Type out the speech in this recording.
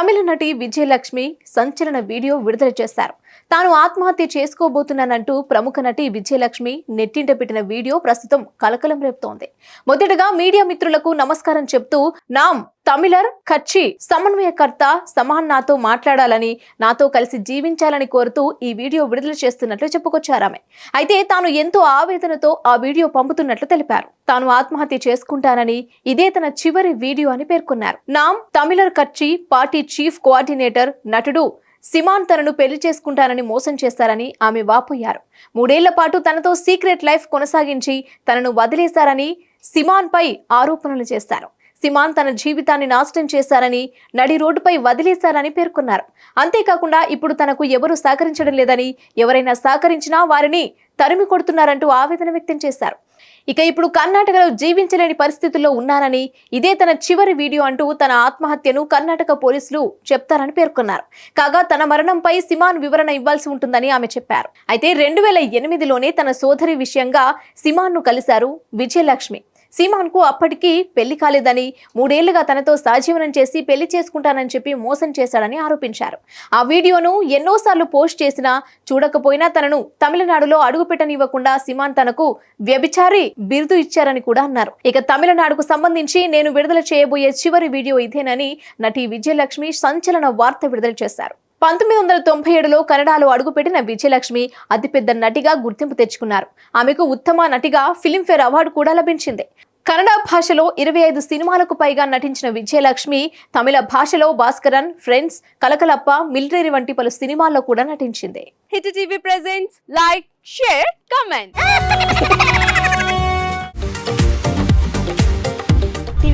తమిళ నటి విజయలక్ష్మి సంచలన వీడియో విడుదల చేశారు. తాను ఆత్మహత్య చేసుకోబోతున్నానంటూ ప్రముఖ నటి విజయలక్ష్మి నెట్టింట పెట్టిన వీడియో ప్రస్తుతం కలకలం రేపుతోంది. మొదటగా మీడియా మిత్రులకు నమస్కారం చెప్తూ నామ్ తమిళర్ కచ్చి సమన్వయకర్త సమాన్ నాతో మాట్లాడాలని నాతో కలిసి జీవించాలని కోరుతూ ఈ వీడియో విడుదల చేస్తున్నట్లు చెప్పుకొచ్చారామె అయితే తాను ఎంతో ఆవేదనతో ఆ వీడియో పంపుతున్నట్లు తెలిపారు. తాను ఆత్మహత్య చేసుకుంటానని ఇదే తన చివరి వీడియో అని పేర్కొన్నారు. నామ్ తమిళర్ కచ్చి పార్టీ చీఫ్ కోఆర్డినేటర్ నటుడు సిమాన్ తనను పెళ్ళి చేసుకుంటానని మోసం చేశారని ఆమె వాపోయారు. మూడేళ్ళ పాటు తనతో సీక్రెట్ లైఫ్ కొనసాగించి తనను వదిలేశారని సిమాన్ పై ఆరోపణలు చేశారు. సిమాన్ తన జీవితాన్ని నాశనం చేశారని నడి రోడ్డుపై వదిలేశారని పేర్కొన్నారు. అంతేకాకుండా ఇప్పుడు తనకు ఎవరు సహకరించడం లేదని ఎవరైనా సహకరించినా వారిని తరిమి కొడుతున్నారంటూ ఆవేదన వ్యక్తం చేశారు. ఇక ఇప్పుడు కర్ణాటకలో జీవించలేని పరిస్థితుల్లో ఉన్నానని ఇదే తన చివరి వీడియో అంటూ తన ఆత్మహత్యను కర్ణాటక పోలీసులు చెప్తారని పేర్కొన్నారు. కాగా తన మరణంపై సిమాన్ వివరణ ఇవ్వాల్సి ఉంటుందని ఆమె చెప్పారు. అయితే రెండు వేల ఎనిమిదిలోనే తన సోదరి విషయంగా సిమాన్ను కలిశారు విజయలక్ష్మి. సీమాన్కు అప్పటికి పెళ్ళి కాలేదని మూడేళ్ళుగా తనతో సహజీవనం చేసి పెళ్ళి చేసుకుంటానని చెప్పి మోసం చేశాడని ఆరోపించారు. ఆ వీడియోను ఎన్నోసార్లు పోస్ట్ చేసినా చూడకపోయినా తనను తమిళనాడులో అడుగుపెట్టనివ్వకుండా సిమాన్ తనకు వ్యభిచారి బిరుదు ఇచ్చారని కూడా అన్నారు. ఇక తమిళనాడుకు సంబంధించి నేను విడుదల చేయబోయే చివరి వీడియో ఇదేనని నటి విజయలక్ష్మి సంచలన వార్త విడుదల చేశారు. పంతొమ్మిది వందల తొంభై ఏడులో కన్నడలో అడుగుపెట్టిన విజయలక్ష్మి అతిపెద్ద నటిగా గుర్తింపు తెచ్చుకున్నారు. ఆమెకు ఉత్తమ నటిగా ఫిలింఫేర్ అవార్డు కూడా లభించింది. కన్నడ భాషలో ఇరవై ఐదు సినిమాలకు పైగా నటించిన విజయలక్ష్మి తమిళ భాషలో భాస్కరన్ ఫ్రెండ్స్ కలకలప్ప మిలిటరీ వంటి పలు సినిమాల్లో కూడా నటించింది. Hit TV presents like share comment.